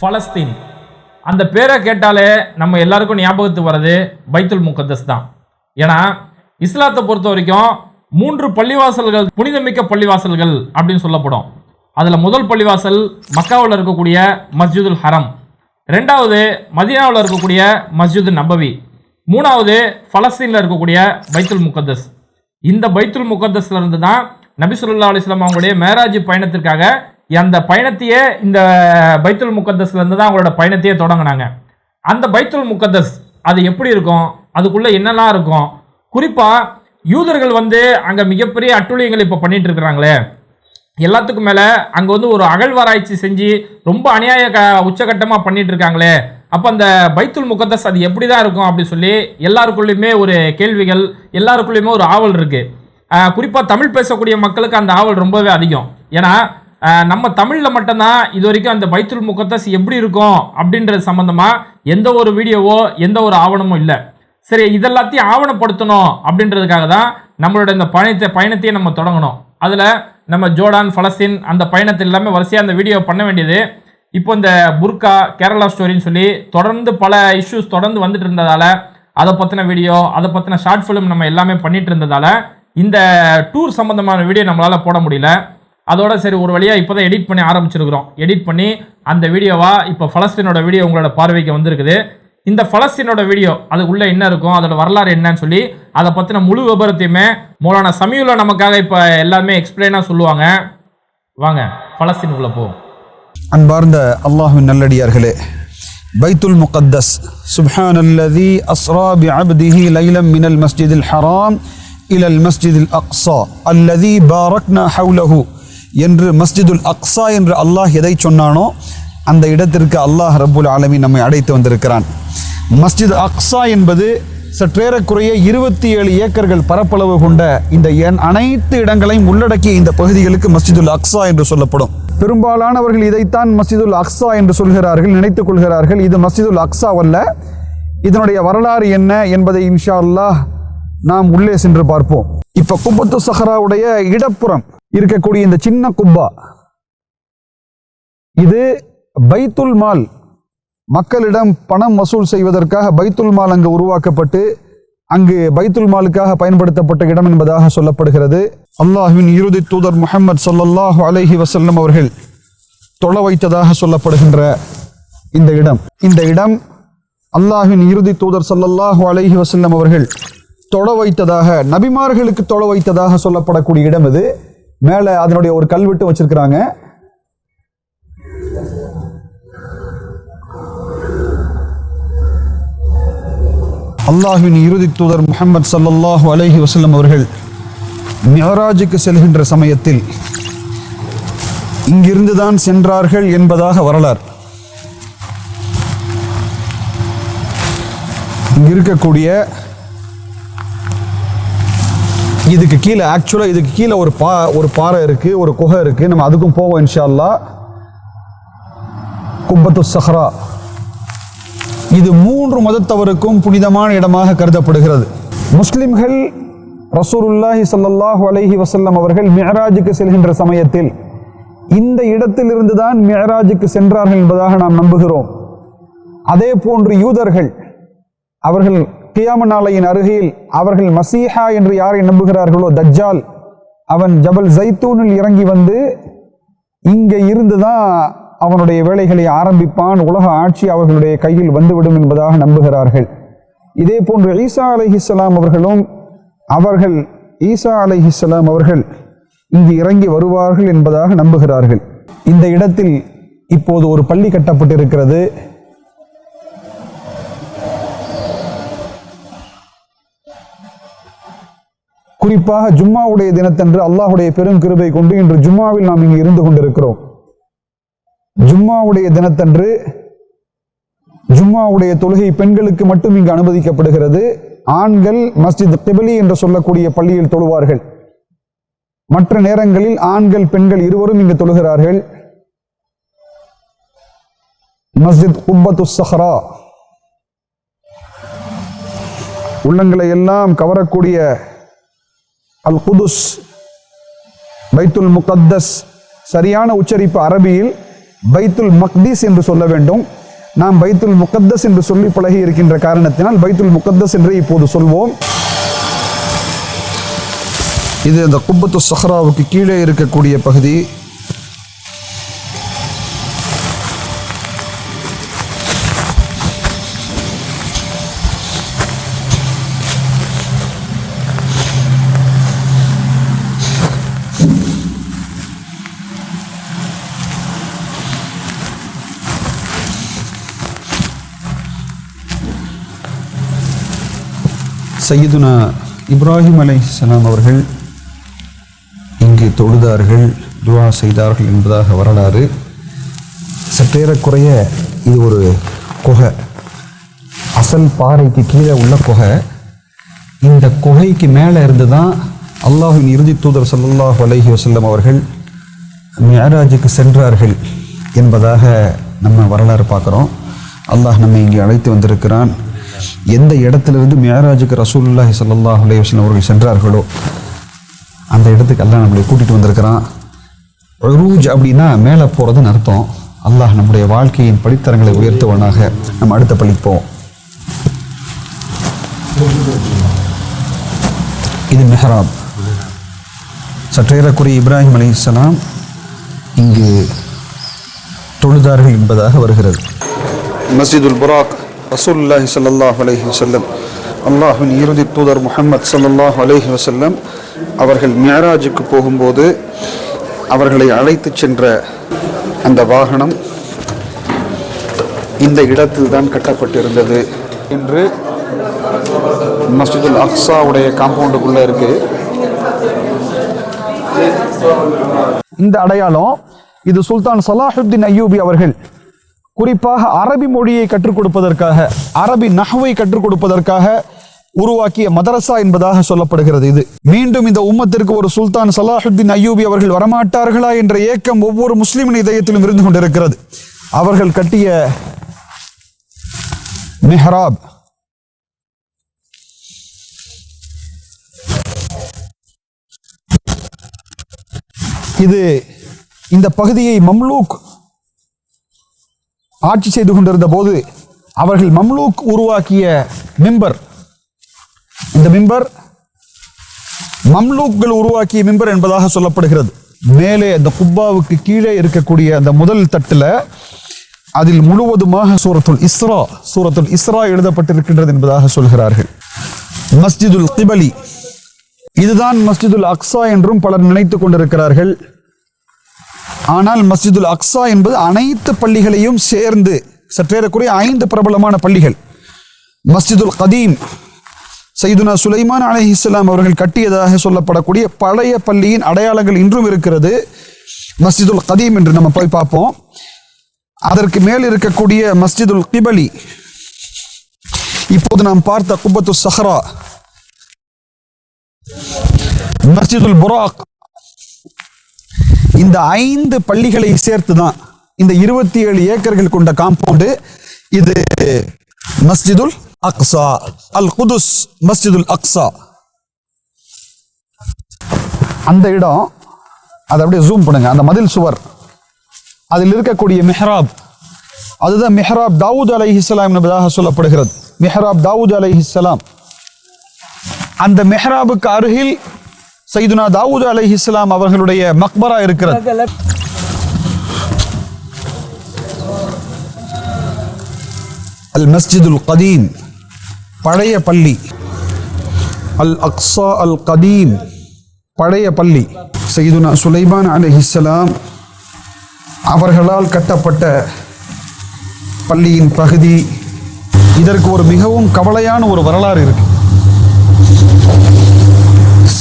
ஃபலஸ்தீன் அந்த பேரை கேட்டாலே நம்ம எல்லாருக்கும் ஞாபகத்துக்கு வர்றது பைத்துல் முகத்தஸ் தான். ஏன்னா இஸ்லாத்தை பொறுத்த வரைக்கும் மூன்று பள்ளிவாசல்கள் புனிதமிக்க பள்ளிவாசல்கள் அப்படின்னு சொல்லப்படும். அதில் முதல் பள்ளிவாசல் மக்காவில் இருக்கக்கூடிய மஸ்ஜிதுல் ஹரம். ரெண்டாவது மதீனாவில் இருக்கக்கூடிய மஸ்ஜிது நபவி. மூணாவது ஃபலஸ்தீனில் இருக்கக்கூடிய பைத்துல் முகத்தஸ் இந்த பைத்துல் முகத்தஸ்ல இருந்து தான் நபிசுல்லா அலிஸ்லாம் அவங்களுடைய மேராஜ் பயணத்திற்காக அந்த பயணத்தையே இந்த பைத்துல் முகத்தஸ்ல இருந்து தான் அவங்களோட பயணத்தையே தொடங்கினாங்க. அந்த பைத்துல் முக்கத்தஸ் அது எப்படி இருக்கும்? அதுக்குள்ள என்னெல்லாம் இருக்கும்? குறிப்பா யூதர்கள் வந்து அங்க மிகப்பெரிய அட்டுழியங்கள் இப்போ பண்ணிட்டு இருக்கிறாங்களே. எல்லாத்துக்கும் மேல அங்க வந்து ஒரு அகழ்வாராய்ச்சி செஞ்சு ரொம்ப அநியாய க உச்சகட்டமாக பண்ணிட்டு இருக்காங்களே. அப்போ அந்த பைத்துல் முகத்தஸ் அது எப்படி தான் இருக்கும் அப்படின்னு சொல்லி எல்லாருக்குள்ளேயுமே ஒரு கேள்விகள் எல்லாருக்குள்ளேயுமே ஒரு ஆவல் இருக்கு. குறிப்பாக குறிப்பா தமிழ் பேசக்கூடிய மக்களுக்கு அந்த ஆவல் ரொம்பவே அதிகம். ஏன்னா நம்ம தமிழில் மட்டும்தான் இது வரைக்கும் அந்த பைத்துல் முகத்தஸ் எப்படி இருக்கும் அப்படின்றது சம்மந்தமாக எந்த ஒரு வீடியோவோ எந்த ஒரு ஆவணமும் இல்லை. சரி இதெல்லாத்தையும் ஆவணப்படுத்தணும் அப்படின்றதுக்காக தான் நம்மளோட இந்த பயணத்தை பயணத்தையே நம்ம தொடங்கணும். அதில் நம்ம ஜோர்டான் ஃபலஸ்தீன் அந்த பயணத்தை எல்லாமே வரிசையாக அந்த வீடியோ பண்ண வேண்டியது. இப்போ இந்த புர்கா கேரளா ஸ்டோரின்னு சொல்லி தொடர்ந்து பல இஷ்யூஸ் தொடர்ந்து வந்துட்டு இருந்ததால் அதை பற்றின வீடியோ அதை பற்றின ஷார்ட் ஃபிலிம் நம்ம எல்லாமே பண்ணிட்டு இருந்ததால இந்த டூர் சம்மந்தமான வீடியோ நம்மளால் போட முடியல. அதோட சரி ஒரு வழியாக இப்போ தான் எடிட் பண்ணி ஆரம்பிச்சிருக்கிறோம். எடிட் பண்ணி அந்த வீடியோவா இப்போ ஃபலஸ்தீனோட வீடியோ உங்களோட பார்வைக்கு வந்திருக்குது. இந்த ஃபலஸ்தீனோட வீடியோ அதுக்குள்ள என்ன இருக்கும் அதோட வரலாறு என்னன்னு சொல்லி அதை பற்றின முழு விபரத்தையுமே மூலான சமீவுல நமக்காக இப்போ எல்லாமே எக்ஸ்பிளைனாக சொல்லுவாங்க. வாங்க பலஸ்தீனுக்குள்ள போவோம். அன்பார்ந்த அல்லாஹின் நல்லடியார்களே பைத்துல் முகத்தஸ் சுப்ஹான் அல்லதி அஸ்ரா பி அப்திஹி லைலம் மினல் மஸ்ஜிதில் ஹராம் இலல் மஸ்ஜிதில் அக்ஸா அல்லதி பாரக்னா ஹவுலஹு. என்று மஸ்ஜிதுல் அக்ஸா என்று அல்லாஹ் எதை சொன்னானோ அந்த இடத்திற்கு அல்லாஹ் ரபுல் ஆலமி நம்மை அடைத்து வந்திருக்கிறான். மஸ்ஜித் அக்ஸா என்பது சற்றேறக்குறைய இருபத்தி ஏழு ஏக்கர்கள் பரப்பளவு கொண்ட இந்த எண் அனைத்து இடங்களையும் உள்ளடக்கிய இந்த பகுதிகளுக்கு மஸ்ஜிதுல் அக்ஸா என்று சொல்லப்படும். பெரும்பாலானவர்கள் இதைத்தான் மஸ்ஜிதுல் அக்ஸா என்று சொல்கிறார்கள் நினைத்துக் கொள்கிறார்கள். இது மஸ்ஜிதுல் அக்ஸா அல்ல இதனுடைய வரலாறு என்ன என்பதை இன்ஷா அல்லாஹ் நாம் உள்ளே சென்று பார்ப்போம். இப்போ குப்பத்து சஹராவுடைய இடப்புறம் இருக்கக்கூடிய இந்த சின்ன குப்பா இது பைத்துல் மால். மக்களிடம் பணம் வசூல் செய்வதற்காக பைத்துல் மால் அங்கு உருவாக்கப்பட்டு அங்கு பைத்துல் மாலுக்காக பயன்படுத்தப்பட்ட இடம் என்பதாக சொல்லப்படுகிறது. அல்லாஹ்வின் இறுதி தூதர் முஹம்மது ஸல்லல்லாஹு அலஹி வசல்லம் அவர்கள் தொழ வைத்ததாக சொல்லப்படுகின்ற இந்த இடம். இந்த இடம் அல்லாஹின் இறுதி தூதர் சல்லல்லாஹு அலஹி வசல்லம் அவர்கள் தொலை வைத்ததாக நபிமார்களுக்கு தொலை வைத்ததாக சொல்லப்படக்கூடிய இடம் இது. மேலே அதனுடைய ஒரு கல்வெட்டு வச்சிருக்கிறாங்க. அல்லாஹின் இறுதி தூதர் முகமது சல்லாஹு அலஹி வசல்லம் அவர்கள் மியராஜுக்கு செல்கின்ற சமயத்தில் இங்கிருந்து தான் சென்றார்கள் என்பதாக வரலாறு. இங்கிருக்கக்கூடிய இதுக்கு கீழே ஆக்சுவலாக இதுக்கு கீழே ஒரு பா ஒரு பாறை இருக்குது ஒரு குகை இருக்கு. நம்ம அதுக்கும் போவோம் இன்ஷா அல்லாஹ் குப்பத்து சஹ்ரா. இது மூன்று மதத்தவருக்கும் புனிதமான இடமாக கருதப்படுகிறது. முஸ்லிம்கள் ரசூருல்லாஹி ஸல்லல்லாஹு அலஹி வசல்லம் அவர்கள் மெஹராஜுக்கு செல்கின்ற சமயத்தில் இந்த இடத்திலிருந்து தான் மிஅராஜுக்கு சென்றார்கள் என்பதாக நாம் நம்புகிறோம். அதே போன்று யூதர்கள் அவர்கள் கியாம நாளையின் அருகில் அவர்கள் மசீஹா என்று யாரை நம்புகிறார்களோ தஜ்ஜால் அவன் ஜபல் ஜைத்தூனில் இறங்கி வந்து இங்கே இருந்து தான் அவனுடைய வேலைகளை ஆரம்பிப்பான் உலக ஆட்சி அவர்களுடைய கையில் வந்துவிடும் என்பதாக நம்புகிறார்கள். இதே போன்று ஈசா அலிஹிஸ்லாம் அவர்களும் அவர்கள் ஈசா அலிஹிஸ்லாம் அவர்கள் இங்கு இறங்கி வருவார்கள் என்பதாக நம்புகிறார்கள். இந்த இடத்தில் இப்போது ஒரு பள்ளி கட்டப்பட்டிருக்கிறது. குறிப்பாக ஜும்மாவுடைய தினத்தன்று அல்லாஹுடைய பெரும் கிருபை கொண்டு இன்று ஜும்மாவில் நாம் இங்கு இருந்து கொண்டிருக்கிறோம். ஜும்மாவுடைய தினத்தன்று ஜும்மாவுடைய தொழுகை பெண்களுக்கு மட்டும் இங்கு அனுமதிக்கப்படுகிறது. ஆண்கள் மஸ்ஜித் கிபலி என்று சொல்லக்கூடிய பள்ளியில் தொழுவார்கள். மற்ற நேரங்களில் ஆண்கள் பெண்கள் இருவரும் இங்கு தொழுகிறார்கள். மஸ்ஜித் குப்பத்து சஹரா. உள்ளங்களை எல்லாம் கவரக்கூடிய அல் குதுஸ் பைத்துல் முகத்தஸ் சரியான உச்சரிப்பு அரபியில் பைத்துல் மக்தீஸ் என்று சொல்ல வேண்டும். நாம் பைத்துல் முகத்தஸ் என்று சொல்லி பழகி இருக்கின்ற காரணத்தினால் பைத்துல் முகத்தஸ் என்று இப்போது சொல்வோம். இது இந்த குப்பத்து சஹ்ராவுக்கு கீழே இருக்கக்கூடிய பகுதி. சையதுனா இப்ராஹிம் அலை சலாம் அவர்கள் இங்கு தொழுதார்கள் துவா செய்தார்கள் என்பதாக வரலாறு. சற்றேறக்குறைய இது ஒரு குகை. அசல் பாறைக்கு கீழே உள்ள குகை. இந்த குகைக்கு மேலே இருந்து தான் அல்லாஹின் இறுதி தூதர் ஸல்லல்லாஹு அலஹி வசல்லம் அவர்கள் மேராஜுக்கு சென்றார்கள் என்பதாக நம்ம வரலாறு பார்க்குறோம். அல்லாஹ் நம்மை இங்கே அழைத்து வந்திருக்கிறான். எந்த இடத்துலேருந்து மியராஜுக்கு ரசூல்லாஹி ஸல்லல்லாஹு அலைஹி அவர்கள் சென்றார்களோ அந்த இடத்துக்கு அல்லாஹ் நம்மளை கூட்டிட்டு வந்திருக்கிறான். ரூஜ் அப்படின்னா மேலே போகிறதுன்னு அர்த்தம். அல்லாஹ் நம்முடைய வாழ்க்கையின் படித்தரங்களை உயர்த்துவனாக. நம்ம அடுத்த பழிப்போம் இது மெஹராப். சற்றேறக்குரிய இப்ராஹிம் அலைஹிஸ்ஸலாம் இங்கு தொழுதார்கள் என்பதாக வருகிறது. மஸ்ஜிதுல் புராக் ரசூல்லாஹி சல்லாஹ் அலஹி வசல்லம் அல்லாஹின் இறுதி தூதர் முகமது சல்லாஹ் அலஹி வசல்லம் அவர்கள் மேராஜுக்கு போகும்போது அவர்களை அழைத்து சென்ற அந்த வாகனம் இந்த இடத்தில் தான் கட்டப்பட்டிருந்தது என்று மஸ்ஜிதுல் அக்ஸாவுடைய காம்பவுண்டுக்குள்ள இருக்கு. இந்த அடையாளம் இது சுல்தான் சலாஹுத்தீன் ஐயூபி அவர்கள் குறிப்பாக அரபி மொழியை கற்றுக் கொடுப்பதற்காக அரபி நகவை கற்றுக் கொடுப்பதற்காக உருவாக்கிய மதரசா என்பதாக சொல்லப்படுகிறது இது. மீண்டும் இந்த உம்மத்திற்கு ஒரு சுல்தான் சலாஹுத்தீன் அய்யூபி அவர்கள் வரமாட்டார்களா என்ற ஏக்கம் ஒவ்வொரு முஸ்லிமின் இதயத்திலும் இருந்து கொண்டிருக்கிறது. அவர்கள் கட்டிய மெஹராப் இது இந்த பகுதியை மம்லூக் ஆட்சி செய்து கொண்டிருந்த போது அவர்கள் மம்லூக் உருவாக்கிய மிம்பர். இந்த மிம்பர் மம்லூக்கள் உருவாக்கிய மிம்பர் என்பதாக சொல்லப்படுகிறது. மேலே அந்த குப்பாவுக்கு கீழே இருக்கக்கூடிய அந்த முதல் தட்டுல அதில் முழுவதுமாக சூரத்துல் இஸ்ரா சூரத்துல் இஸ்ரா எழுதப்பட்டிருக்கின்றது என்பதாக சொல்கிறார்கள். மஸ்ஜிதுல் கிபலி. இதுதான் மஸ்ஜிதுல் அக்ஸா என்றும் பலர் நினைத்துக் கொண்டிருக்கிறார்கள். ஆனால் மஸ்ஜிதுல் அக்ஸா என்பது அனைத்து பள்ளிகளையும் சேர்ந்து சற்றேறக்குறைய ஐந்து பிரபலமான பள்ளிகள். மஸ்ஜிதுல் கதீம் சைதுனா சுலைமான் அலைஹிஸ்ஸலாம் அவர்கள் கட்டியதாக சொல்லப்படக்கூடிய பழைய பள்ளியின் அடையாளங்கள் இன்றும் இருக்கிறது. மஸ்ஜிதுல் கதீம் என்று நம்ம போய் பார்ப்போம். அதற்கு மேல் இருக்கக்கூடிய மஸ்ஜிதுல் கிபலி இப்போது நாம் பார்த்த குப்பத்து சஹரா. மஸ்ஜிதுல் புராக் இந்த ஐந்து பள்ளிகளை சேர்த்து தான் இந்த இருபத்தி ஏழு ஏக்கர்கள் கொண்ட காம்பவுண்டு இது மஸ்ஜிதுல் அக்ஸா அல் குதுஸ் மஸ்ஜிதுல் அக்ஸா அந்த இடம் அதை அப்படியே ஜூம் பண்ணுங்க. அந்த மதில் சுவர் அதில் இருக்கக்கூடிய மெஹராப் அதுதான் மெஹராப் தாவூத் அலைஹிஸ்ஸலாம் என்பதாக சொல்லப்படுகிறது. மெஹராப் தாவூத் அலைஹிஸ்ஸலாம் அந்த மெஹராபுக்கு அருகில் சைதுனா தாவூத் இஸ்லாம் அவர்களுடைய மக்பரா இருக்கிறது. அல் மஸ்ஜிதுல் கதீம் பழைய பள்ளி. அல் அக்ஸா அல் கதீம் பழைய பள்ளி. சைதுனா சுலைமான் இஸ்லாம் அவர்களால் கட்டப்பட்ட பள்ளியின் பகுதி. இதற்கு ஒரு மிகவும் கவலையான ஒரு வரலாறு இருக்கு.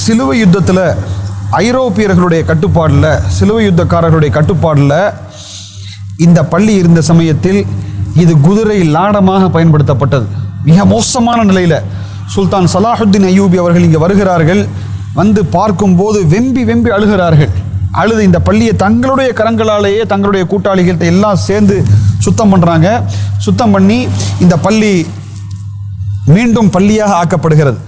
சிலுவை யுத்தத்தில் ஐரோப்பியர்களுடைய கட்டுப்பாடில் சிலுவை யுத்தக்காரர்களுடைய கட்டுப்பாடில் இந்த பள்ளி இருந்த சமயத்தில் இது குதிரை லாடமாக பயன்படுத்தப்பட்டது. மிக மோசமான நிலையில் சுல்தான் சலாஹுத்தீன் அய்யூபி அவர்கள் இங்கே வருகிறார்கள். வந்து பார்க்கும்போது வெம்பி வெம்பி அழுகிறார்கள். அழுது இந்த பள்ளியை தங்களுடைய கரங்களாலேயே தங்களுடைய கூட்டாளிகள்கிட்ட எல்லாம் சேர்ந்து சுத்தம் பண்ணுறாங்க சுத்தம் பண்ணி இந்த பள்ளி மீண்டும் பள்ளியாக ஆக்கப்படுகிறது.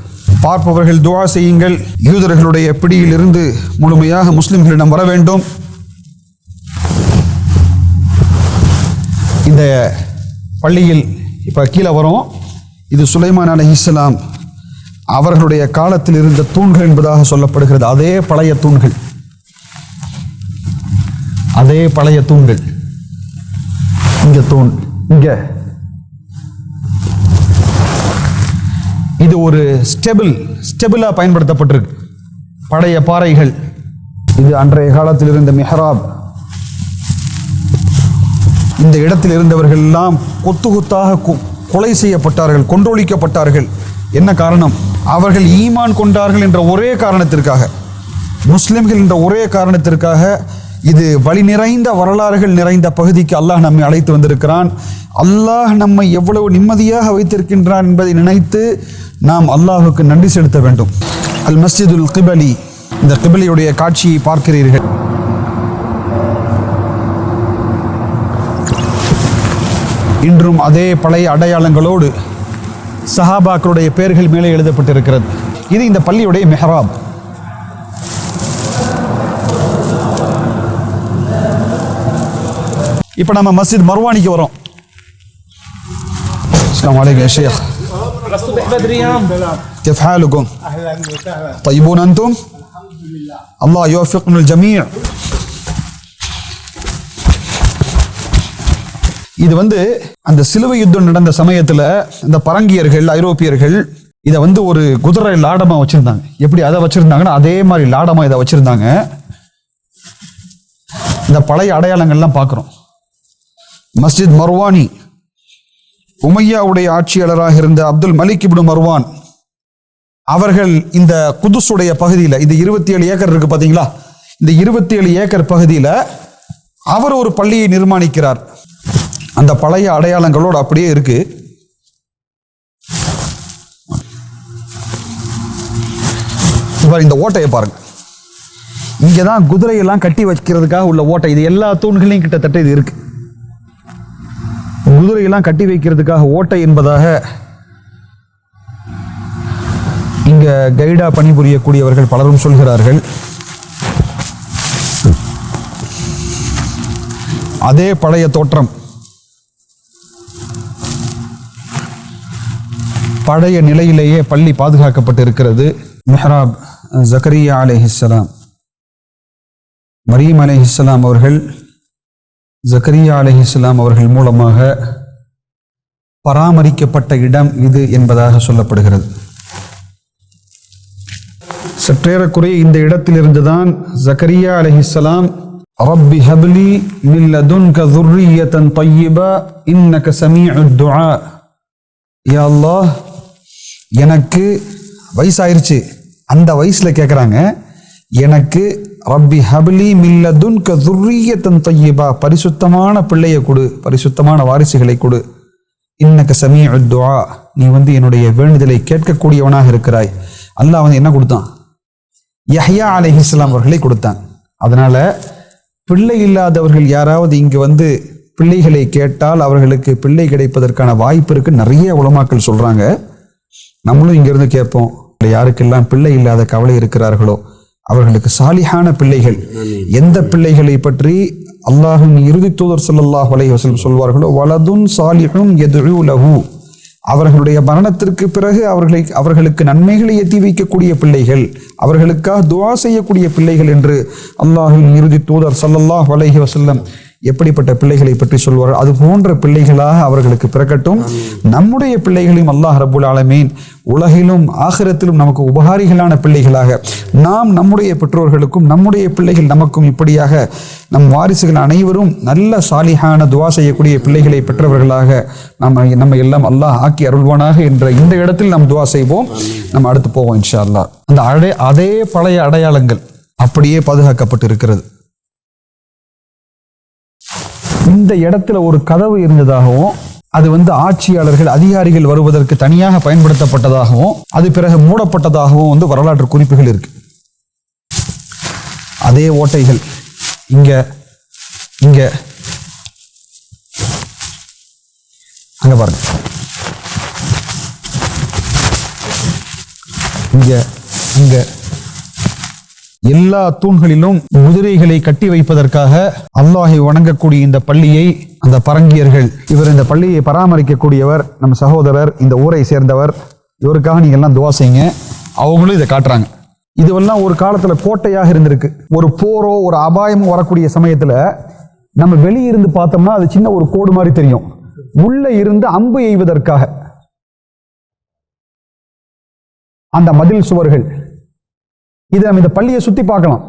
பார்ப்பவர்கள் துவா செய்யுங்கள். யூதர்களுடைய பிடியில் இருந்து முழுமையாக முஸ்லிம்களிடம் வர வேண்டும். இந்த பள்ளியில் இப்போ கீழே வரும். இது சுலைமான் இஸ்லாம் அவர்களுடைய காலத்தில் இருந்த தூண்கள் என்பதாக சொல்லப்படுகிறது. அதே பழைய தூண்கள். அதே பழைய தூண்கள். இங்கே தூண் இங்கே. இது ஒரு ஸ்டெபிள் ஸ்டெபிளாக பயன்படுத்தப்பட்டிருக்கு. பழைய பாறைகள். இது அன்றைய காலத்தில் இருந்த மெஹராப். இந்த இடத்தில் இருந்தவர்கள் எல்லாம் கொத்து கொத்தாக கொலை செய்யப்பட்டார்கள் கொன்றொழிக்கப்பட்டார்கள். என்ன காரணம்? அவர்கள் ஈமான் கொண்டார்கள் என்ற ஒரே காரணத்திற்காக. முஸ்லிம்கள் என்ற ஒரே காரணத்திற்காக இது வழி நிறைந்த வரலாறுகள் நிறைந்த பகுதிக்கு அல்லாஹ் நம்மை அழைத்து வந்திருக்கிறான். அல்லாஹ் நம்மை எவ்வளவு நிம்மதியாக வைத்திருக்கின்றான் என்பதை நினைத்து நாம் அல்லாஹுக்கு நன்றி செலுத்த வேண்டும். அல் மஸ்ஜிதுல் கிபலி இந்த கிபலியுடைய காட்சியை பார்க்கிறீர்கள். இன்றும் அதே பழைய அடையாளங்களோடு சஹாபாக்களுடைய பெயர்கள் மேலே எழுதப்பட்டிருக்கிறது. இது இந்த பள்ளியுடைய மெஹராப். இப்போ நம்ம மஸ்ஜித் மர்வானிக்கு வரோம் السلام عليكم يا شيخ الصبح بدري يا كيف حالكم اهلا وسهلا طيبون انتم الله يوفقنا الجميع இது வந்து அந்த சிலுவை யுத்தம் நடந்த சமயத்துல இந்த பரங்கியர்கள் ஐரோப்பியர்கள் இதை வந்து ஒரு குதிரை லாடமா வச்சிருந்தாங்க எப்படி அதை வச்சிருந்தாங்கன்னா அதே மாதிரி லாடமா இதை வச்சிருந்தாங்க இந்த பழைய அடையாளங்கள்லாம் பார்க்குறோம் மஸ்ஜித் மர்வானி உமையாவுடைய ஆட்சியாளராக இருந்த அப்துல் மலிக் இப்னு மர்வான் அவர்கள் இந்த குதுசுடைய பகுதியில் இந்த இருபத்தி ஏழு ஏக்கர் இருக்கு பார்த்தீங்களா இந்த இருபத்தி ஏழு ஏக்கர் பகுதியில் அவர் ஒரு பள்ளியை நிர்மாணிக்கிறார். அந்த பழைய அடையாளங்களோடு அப்படியே இருக்கு. இந்த ஓட்டையை பாருங்க. இங்கே தான் குதிரையெல்லாம் கட்டி வைக்கிறதுக்காக உள்ள ஓட்டை. இது எல்லா தூண்களையும் கிட்டத்தட்ட இது இருக்கு. குதிரையெல்லாம் கட்டி வைக்கிறதுக்காக ஓட்டை என்பதாக இங்க கைடா பணிபுரியக்கூடியவர்கள் பலரும் சொல்கிறார்கள். அதே பழைய தோற்றம். பழைய நிலையிலேயே பள்ளி பாதுகாக்கப்பட்டு இருக்கிறது மெஹராப் ஜக்கரியா அலேஹிஸ்லாம் மரியம் அலேஹிஸ்லாம் அவர்கள் ஜக்கரியா அலஹி இஸ்லாம் அவர்கள் மூலமாக பராமரிக்கப்பட்ட இடம் இது என்பதாக சொல்லப்படுகிறது. சற்றேறக்குறைய இந்த இடத்திலிருந்து தான் ஜக்கரியா அலஹிஸ்லாம் ரப்பி ஹப்லி மில்லதுன் கதுர்ரியத்தன் தொய்யிபா இன்னக சமீதுஆ யா அல்லாஹ் எனக்கு வயசாயிருச்சு. அந்த வயசில் கேட்குறாங்க எனக்கு ரப்பி ஹபிலி மில்லதுன் கதுர்ரியத்தன் தையபா பரிசுத்தமான பிள்ளையை கொடு பரிசுத்தமான வாரிசுகளை கொடு. இன்னக்க சமீ துவா நீ வந்து என்னுடைய வேண்டுதலை கேட்கக்கூடியவனாக இருக்கிறாய். அல்லாஹ் வந்து என்ன கொடுத்தான்? யஹ்யா அலை இஸ்லாம் அவர்களை கொடுத்தான். அதனால் பிள்ளை இல்லாதவர்கள் யாராவது இங்கே வந்து பிள்ளைகளை கேட்டால் அவர்களுக்கு பிள்ளை கிடைப்பதற்கான வாய்ப்பு இருக்குது நிறைய உலமாக்கள் சொல்கிறாங்க நம்மளும் இங்கேருந்து கேட்போம் யாருக்கெல்லாம் பிள்ளை இல்லாத கவலை இருக்கிறார்களோ அவர்களுக்கு சாலிஹான பிள்ளைகள். எந்த பிள்ளைகளை பற்றி அல்லாஹின் இறுதி தூதர் ஸல்லல்லாஹு அலைஹி வஸல்லம் சொல்வார்களோ வலதுன் சாலிஹும் எதுழு லஹு அவர்களுடைய மரணத்திற்கு பிறகு அவர்களை அவர்களுக்கு நன்மைகளை எத்தி வைக்கக்கூடிய பிள்ளைகள் அவர்களுக்காக துஆ செய்யக்கூடிய பிள்ளைகள் என்று அல்லாஹின் இறுதி தூதர் ஸல்லல்லாஹு அலைஹி வஸல்லம் எப்படிப்பட்ட பிள்ளைகளை பற்றி சொல்வார் அது போன்ற பிள்ளைகளாக அவர்களுக்கு பிறக்கட்டும். நம்முடைய பிள்ளைகளையும் அல்லாஹ் ரப்புல் ஆலமீன் உலகிலும் ஆகிரத்திலும் நமக்கு உபகாரிகளான பிள்ளைகளாக நாம் நம்முடைய பெற்றோர்களுக்கும் நம்முடைய பிள்ளைகள் நமக்கும் இப்படியாக நம் வாரிசுகள் அனைவரும் நல்ல சாலிஹான துவா செய்யக்கூடிய பிள்ளைகளை பெற்றவர்களாக நம்ம நம்ம எல்லாம் அல்லாஹ் ஆக்கி அருள்வானாக என்ற இந்த இடத்தில் நாம் துவா செய்வோம். நம்ம அடுத்து போவோம் இன்ஷா அல்லாஹ் அந்த அடை அதே பழைய அடையாளங்கள் அப்படியே பாதுகாக்கப்பட்டு இருக்கிறது இந்த இடத்துல ஒரு கதவு இருந்ததாகவும் அது வந்து ஆட்சியாளர்கள் அதிகாரிகள் வருவதற்கு தனியாக பயன்படுத்தப்பட்டதாகவும் அது பிறகு மூடப்பட்டதாகவும் வந்து வரலாற்று குறிப்புகள் இருக்கு. அதே ஓட்டைகள் இங்க இங்க. அங்க பாருங்க. இங்க இங்க. எல்லா தூண்களிலும் குதிரைகளை கட்டி வைப்பதற்காக அல்லாஹை வணங்கக்கூடிய இந்த பள்ளியை அந்த பரங்கியர்கள் இவர் இந்த பள்ளியை பராமரிக்கக்கூடியவர் நம்ம சகோதரர் இந்த ஊரை சேர்ந்தவர் இவருக்காக நீங்கள் எல்லாம் துவா செய்யுங்க. அவங்களும் இதை காட்டுறாங்க. இதுவெல்லாம் ஒரு காலத்தில் கோட்டையாக இருந்திருக்கு. ஒரு போரோ ஒரு அபாயமோ வரக்கூடிய சமயத்தில் நம்ம வெளியிருந்து பார்த்தோம்னா அது சின்ன ஒரு கோடு மாதிரி தெரியும். உள்ளே இருந்து அம்பு எய்வதற்காக. அந்த மதில் சுவர்கள் இது நம்ம இந்த பள்ளியை சுற்றி பார்க்கலாம்.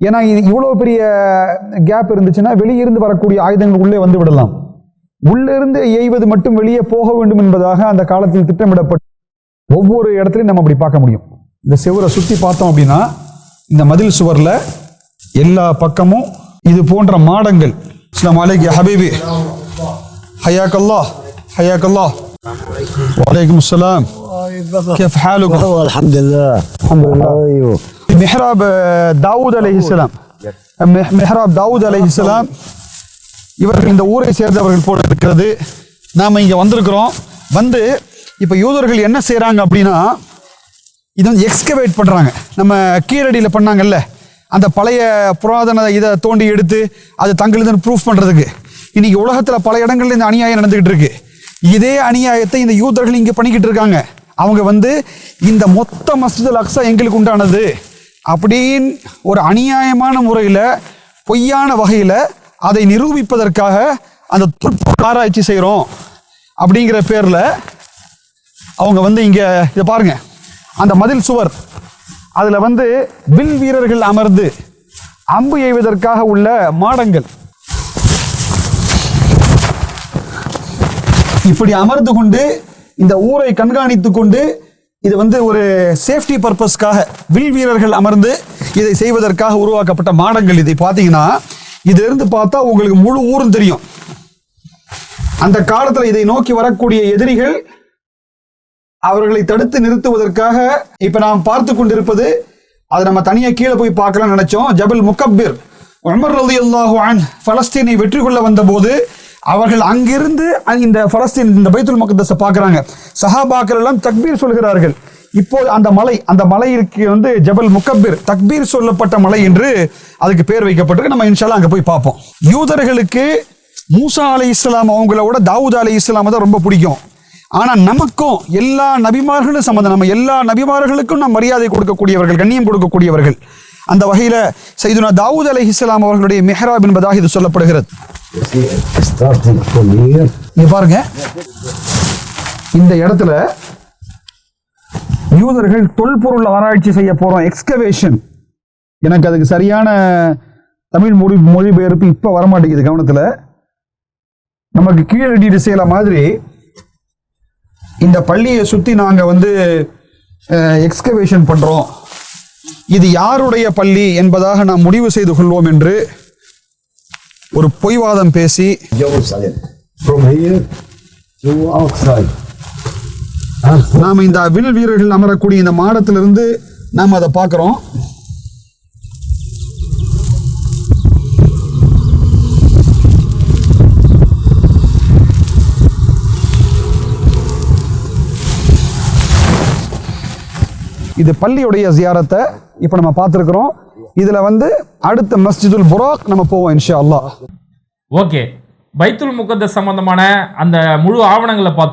ஏன்னா இது இவ்வளோ பெரிய கேப் இருந்துச்சுன்னா வெளியிருந்து வரக்கூடிய ஆயுதங்கள் உள்ளே வந்து விடலாம். உள்ளிருந்து எய்வது மட்டும் வெளியே போக வேண்டும் என்பதாக அந்த காலத்தில் திட்டமிடப்பட்டு ஒவ்வொரு இடத்துலையும் நம்ம அப்படி பார்க்க முடியும். இந்த செவரை சுற்றி பார்த்தோம் அப்படின்னா இந்த மதில் சுவரில் எல்லா பக்கமும் இது போன்ற மாடங்கள். அஸ்ஸலாமு அலைக்கும் ஹபீபி. ஹயாக்கல்லா ஹயாக்கல்லா வலைக்கும் அஸ்ஸலாம் كيف حالكم؟ الحمد لله الحمد لله ايوه மிஹ்ராப் தாவூத் அலைஹிஸ்ஸலாம் மிஹ்- மிஹ்ராப் தாவூத் அலைஹிஸ்ஸலாம் இவர்கள் இந்த ஊரை சேர்ந்தவர்கள் போல இருக்கிறது நாம இங்க வந்திருக்கிறோம் வந்து இப்ப யூதர்கள் என்ன செய்றாங்க அப்படின்னா இது வந்து எக்ஸ்கவேட் பண்றாங்க நம்ம கீழடியில் பண்ணாங்கல்ல அந்த பழைய புராதன இதை தோண்டி எடுத்து அது தங்களுதுன்னு ப்ரூஃப் பண்றதுக்கு இன்னைக்கு உலகத்துல பல இடங்கள்ல இந்த அநியாயம் நடந்துகிட்டு இருக்கு இதே அநியாயத்தை இந்த யூதர்கள் இங்கே பண்ணிக்கிட்டு இருக்காங்க. அவங்க வந்து இந்த மொத்த மஸ்ஜித் அக்ஸா எங்களுக்கு உண்டானது. அப்படின்னு ஒரு அநியாயமான முறையில் பொய்யான வகையில் அதை நிரூபிப்பதற்காக அந்த தொற்பொருள் ஆராய்ச்சி செய்கிறோம் அப்படிங்கிற பேரில் அவங்க வந்து இங்கே இதை பாருங்க. அந்த மதில் சுவர் அதில் வந்து வில் வீரர்கள் அமர்ந்து அம்பு எய்வதற்காக உள்ள மாடங்கள் இப்படி அமர்ந்து கொண்டு இந்த ஊரை கண்காணித்து கொண்டு இது வந்து ஒரு சேஃப்டி பர்பஸ்க்காக வில் வீரர்கள் அமர்ந்து இதை செய்வதற்காக உருவாக்கப்பட்ட மாடங்கள் இதை பார்த்தீங்கன்னா இதிலிருந்து பார்த்தா உங்களுக்கு முழு ஊரும் தெரியும். அந்த காலத்துல இதை நோக்கி வரக்கூடிய எதிரிகள் அவர்களை தடுத்து நிறுத்துவதற்காக இப்ப நாம் பார்த்து கொண்டிருப்பது அதை நம்ம தனியா கீழே போய் பார்க்கலாம் நினைச்சோம். ஜபல் முகப்பிர் உமர் ரலியல்லாஹு அன் பலஸ்தீனை வெற்றி கொள்ள வந்தபோது அவர்கள் அங்கிருந்து இந்த பலஸ்தீன் இந்த பைத்துல் முகத்தஸை பார்க்குறாங்க. சஹாபாக்கள் எல்லாம் தக்பீர் சொல்கிறார்கள். இப்போ அந்த மலை அந்த மலைக்கு வந்து ஜபல் முக்கப்பிர் தக்பீர் சொல்லப்பட்ட மலை என்று அதுக்கு பேர் வைக்கப்பட்டிருக்கு. நம்ம இன்ஷால்லா அங்கே போய் பார்ப்போம். யூதர்களுக்கு மூசா அலை இஸ்லாம் அவங்களோட தாவூத் அலை இஸ்லாம் தான் ரொம்ப பிடிக்கும். ஆனால் நமக்கும் எல்லா நபிமார்களும் சம்மந்தம் நம்ம எல்லா நபிமார்களுக்கும் நாம் மரியாதை கொடுக்கக்கூடியவர்கள் கண்ணியம் கொடுக்கக்கூடியவர்கள். அந்த வகையில சைதுனா தாவூத் அலை இஸ்லாம் அவர்களுடைய மெஹராப் என்பதாக இது சொல்லப்படுகிறது. starting பாருங்க. இந்த இடத்துல யூதர்கள் தொல்பொருள் ஆராய்ச்சி செய்ய போறோம் எக்ஸ்கவேஷன் எனக்கு அதுக்கு சரியான தமிழ் மொழி மொழிபெயர்ப்பு இப்ப வரமாட்டேங்குது கவனத்துல. நமக்கு கீழடி செய்யல மாதிரி இந்த பள்ளியை சுத்தி நாங்க வந்து எக்ஸ்கவேஷன் பண்றோம். இது யாருடைய பள்ளி என்பதாக நாம் முடிவு செய்து கொள்வோம் என்று ஒரு பொய்வாதம் பேசி நாம இந்த வில் வீரர்கள் அமரக்கூடிய இந்த மாடத்திலிருந்து நாம் அதை பார்க்கிறோம். இது பள்ளியுடைய ஜியாரத்தை இப்போ நம்ம பார்த்துருக்குறோம். இதுல வந்து அடுத்த மஸ்ஜிதுல் புராக் நம்ம போவோம் இன்ஷா அல்லாஹ். ஓகே. பைத்துல் முகத்த சம்பந்தமான அந்த முழு ஆவணங்களை பார்த்து